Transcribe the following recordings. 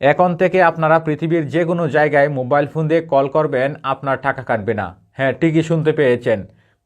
এখন থেকে আপনারা পৃথিবীর যে কোনো জায়গায় মোবাইল ফোন দিয়ে কল করবেন, আপনার টাকা কাটবে না। হ্যাঁ ঠিকই শুনতে পেয়েছেন।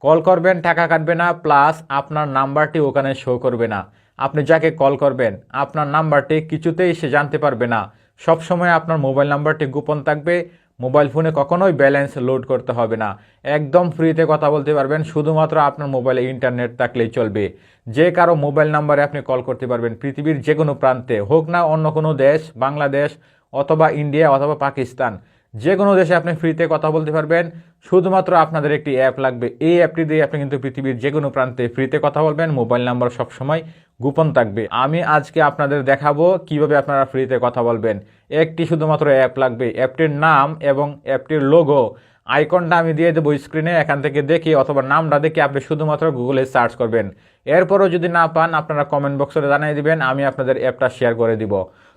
কল করবেন, টাকা কাটবে না, প্লাস আপনার নাম্বারটি ওখানে শো করবে না। আপনি যাকে কল করবেন, আপনার নাম্বারটি কিছুতেই সে জানতে পারবে না। সবসময় আপনার মোবাইল নাম্বারটি গোপন থাকবে মোবাইল ফোনে কখনোই ব্যালেন্স লোড করতে হবে না। একদম ফ্রিতে কথা বলতে পারবেন, শুধুমাত্র আপনার মোবাইলে ইন্টারনেট থাকলেই চলবে। যে কারও মোবাইল নাম্বারে আপনি কল করতে পারবেন, পৃথিবীর যে কোনো প্রান্তে, হোক না অন্য কোনো দেশ, বাংলাদেশ অথবা ইন্ডিয়া অথবা পাকিস্তান। যে কোনো দেশে আপনি ফ্রিতে কথা বলতে পারবেন। শুধুমাত্র আপনাদের একটি অ্যাপ লাগবে। এই অ্যাপটি দিয়ে আপনি কিন্তু পৃথিবীর যে কোনো প্রান্তে ফ্রিতে কথা বলবেন। মোবাইল নাম্বার সবসময় গোপন থাকবে। আমি আজকে আপনাদের দেখাবো কীভাবে আপনারা ফ্রিতে কথা বলবেন। একটি শুধুমাত্র অ্যাপ লাগবে। অ্যাপটির নাম এবং অ্যাপটির লোগো আইকনটা আমি দিয়ে দেবো স্ক্রিনে এখান থেকে দেখে অথবা নামটা দেখে আপনি শুধুমাত্র গুগলে সার্চ করবেন। এরপরও যদি না পান, আপনারা কমেন্ট বক্সে জানিয়ে দিবেন। আমি আপনাদের অ্যাপটা শেয়ার করে দিব।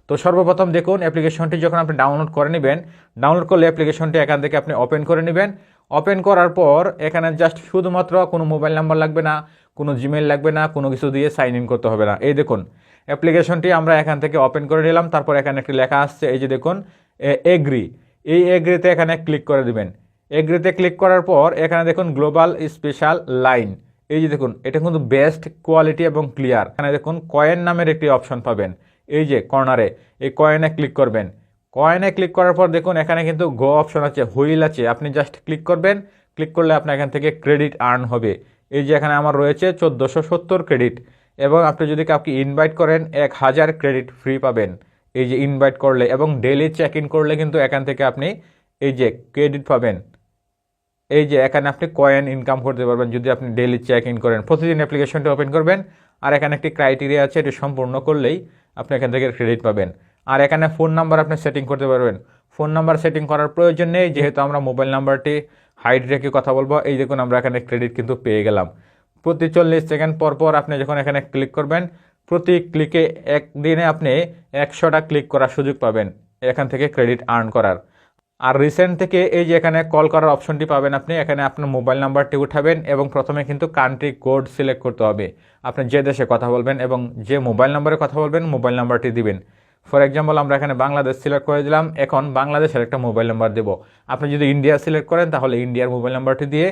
তো সর্বপ্রথম দেখুন অ্যাপ্লিকেশনটি যখন আপনি ডাউনলোড করে নেবেন, ডাউনলোড করলে অ্যাপ্লিকেশনটি এখান থেকে আপনি ওপেন করে নেবেন। ওপেন করার পর এখানে জাস্ট শুধুমাত্র কোনো মোবাইল নাম্বার লাগবে না, কোনো জিমেল লাগবে না, কোনো কিছু দিয়ে সাইন ইন করতে হবে না। এই দেখুন, অ্যাপ্লিকেশনটি আমরা এখান থেকে ওপেন করে নিলাম, তারপর এখানে একটি লেখা আসছে, এই যে দেখুন এগ্রি। এই এগ্রিতে এখানে ক্লিক করে দিবেন। এগ্রিতে ক্লিক করার পর এখানে দেখুন গ্লোবাল স্পেশাল লাইন। এই যে দেখুন, এটা কিন্তু বেস্ট কোয়ালিটি এবং ক্লিয়ার। এখানে দেখুন কয়েন নামের একটি অপশন পাবেন। এই যে কর্নারে, এই কয়েনে ক্লিক করবেন। কয়েনে ক্লিক করার পর দেখুন এখানে কিন্তু গো অপশন আছে হুইল আছে। আপনি জাস্ট ক্লিক করবেন ক্লিক করলে আপনার এখান থেকে ক্রেডিট আর্ন হবে। এই যে এখানে আমার রয়েছে চোদ্দোশো সত্তর ক্রেডিট এবং আপনি যদি কাউকে ইনভাইট করেন, এক হাজার ক্রেডিট ফ্রি পাবেন। এই যে ইনভাইট করলে এবং ডেলি চেক ইন করলে কিন্তু এখান থেকে আপনি এই যে ক্রেডিট পাবেন। এই যে এখানে আপনি কয়েন ইনকাম করতে পারবেন, যদি আপনি ডেলি চেক ইন করেন। প্রতিদিন অ্যাপ্লিকেশনটি ওপেন করবেন, আর এখানে একটি ক্রাইটেরিয়া আছে, এটি সম্পূর্ণ করলেই আপনি এখান থেকে ক্রেডিট পাবেন। আর এখানে ফোন নাম্বার আপনি সেটিং করতে পারবেন। ফোন নাম্বার সেটিং করার প্রয়োজন নেই, যেহেতু আমরা মোবাইল নাম্বারটি হাইড রেখে কথা বলব, এই দেখুন আমরা এখানে ক্রেডিট কিন্তু পেয়ে গেলাম। প্রতি চল্লিশ সেকেন্ড পর পর আপনি যখন এখানে ক্লিক করবেন, প্রতি ক্লিকে একদিনে আপনি একশোটা ক্লিক করার সুযোগ পাবেন, এখান থেকে ক্রেডিট আর্ন করার। আর রিসেন্ট থেকে এই যে এখানে কল করার অপশনটি পাবেন আপনি, এখানে আপনার মোবাইল নাম্বারটি উঠাবেন এবং প্রথমে কিন্তু কান্ট্রি কোড সিলেক্ট করতে হবে। আপনি যে দেশে কথা বলবেন এবং যে মোবাইল নাম্বারে কথা বলবেন মোবাইল নাম্বারটি দিবেন। ফর এক্সাম্পল আমরা এখানে বাংলাদেশ সিলেক্ট করে দিলাম, এখন বাংলাদেশের একটা মোবাইল নাম্বার দেব। আপনি যদি ইন্ডিয়া সিলেক্ট করেন, তাহলে ইন্ডিয়ার মোবাইল নাম্বারটি দিয়ে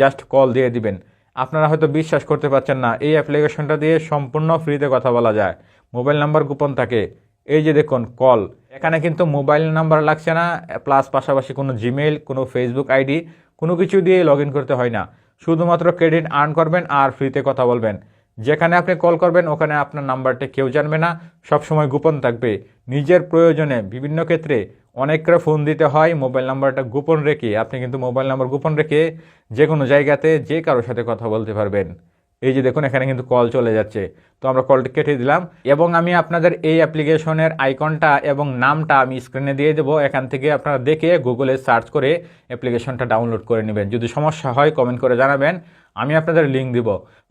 জাস্ট কল দিয়ে দিবেন। আপনারা হয়তো বিশ্বাস করতে পারছেন না, এই অ্যাপ্লিকেশনটা দিয়ে সম্পূর্ণ ফ্রিতে কথা বলা যায়। মোবাইল নাম্বার গোপন থাকে। এই যে দেখুন কল এখানে কিন্তু মোবাইল নাম্বার লাগছে না, প্লাস পাশাপাশি কোনো জিমেল কোনো ফেসবুক আইডি, কোনো কিছু দিয়ে লগ করতে হয় না। শুধুমাত্র ক্রেডিট আর্ন করবেন আর ফ্রিতে কথা বলবেন। যেখানে আপনি কল করবেন, ওখানে আপনার নাম্বারটা কেউ জানবে না, সবসময় গোপন থাকবে। নিজের প্রয়োজনে বিভিন্ন ক্ষেত্রে অনেকরা ফোন দিতে হয়, মোবাইল নাম্বারটা গোপন রেখে, আপনি কিন্তু মোবাইল নাম্বার গোপন রেখে যে কোনো জায়গাতে যে কারোর সাথে কথা বলতে পারবেন। এই যে দেখুন, এখানে কিন্তু কল চলে যাচ্ছে। তো আমরা কলটি কেটে দিলাম এবং আমি আপনাদের এই অ্যাপ্লিকেশনের আইকনটা এবং নামটা আমি স্ক্রিনে দিয়ে দেবো। এখান থেকে আপনারা দেখে গুগলে সার্চ করে অ্যাপ্লিকেশনটা ডাউনলোড করে নেবেন। যদি সমস্যা হয় কমেন্ট করে জানাবেন। আমি আপনাদের লিঙ্ক দিব।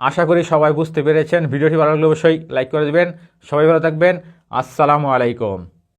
আশা করি সবাই বুঝতে পেরেছেন। ভিডিওটি ভালো লাগলে অবশ্যই লাইক করে দেবেন। সবাই ভালো থাকবেন। আসসালামু আলাইকুম।